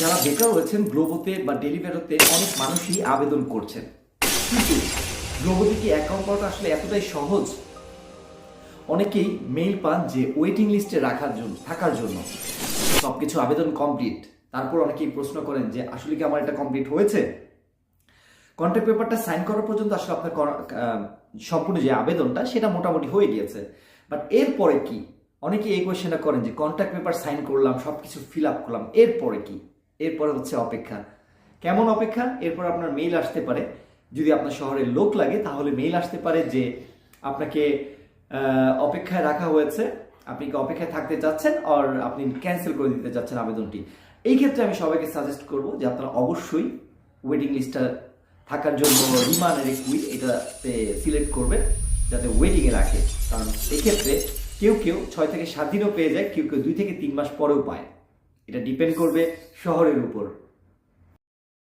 যারা বেকার রয়েছেন গ্লোবোতে বা ডেলিভারিতে অনেক মানুষই আবেদন করছেন। কিন্তু গ্লোবোতে কি অ্যাকাউন্ট করাটা আসলে এতটাই সহজ? অনেকেই মেইল পান যে ওয়েটিং লিস্টে রাখার জন্য, থাকার জন্য। সবকিছু আবেদন কমপ্লিট তারপর অনেকেই প্রশ্ন করেন যে, আসলে কি আমার এটা কমপ্লিট হয়েছে? কন্ট্রাক্ট পেপারটা সাইন করা পর্যন্ত আসলে আপনার সম্পূর্ণ যে আবেদনটা, সেটা মোটামুটি হয়ে গিয়েছে। বাট এরপরে কি? অনেকে এই কোয়েশ্চেনটা করেন যে কন্ট্রাক্ট পেপার সাইন করলাম সব কিছু ফিল আপ করলাম, এরপরে কি? এরপরে হচ্ছে অপেক্ষা। কেমন অপেক্ষা? এরপর আপনার মেইল আসতে পারে। যদি আপনার শহরে লোক লাগে, তাহলে মেইল আসতে পারে যে আপনাকে অপেক্ষায় রাখা হয়েছে। আপনি কি অপেক্ষায় থাকতে চাচ্ছেন আর আপনি ক্যান্সেল করে দিতে চাচ্ছেন আবেদনটি? এই ক্ষেত্রে আমি সবাইকে সাজেস্ট করব যে আপনারা অবশ্যই ওয়েটিং লিস্টটা থাকার জন্য রিমান রিকুইড এটাতে সিলেক্ট করবে যাতে ওয়েটিংয়ে রাখে। কারণ এক্ষেত্রে কেউ কেউ ছয় থেকে সাত দিনও পেয়ে যায়, কেউ কেউ দুই থেকে তিন মাস পরেও পায়। এটা ডিপেন্ড করবে শহরের উপর।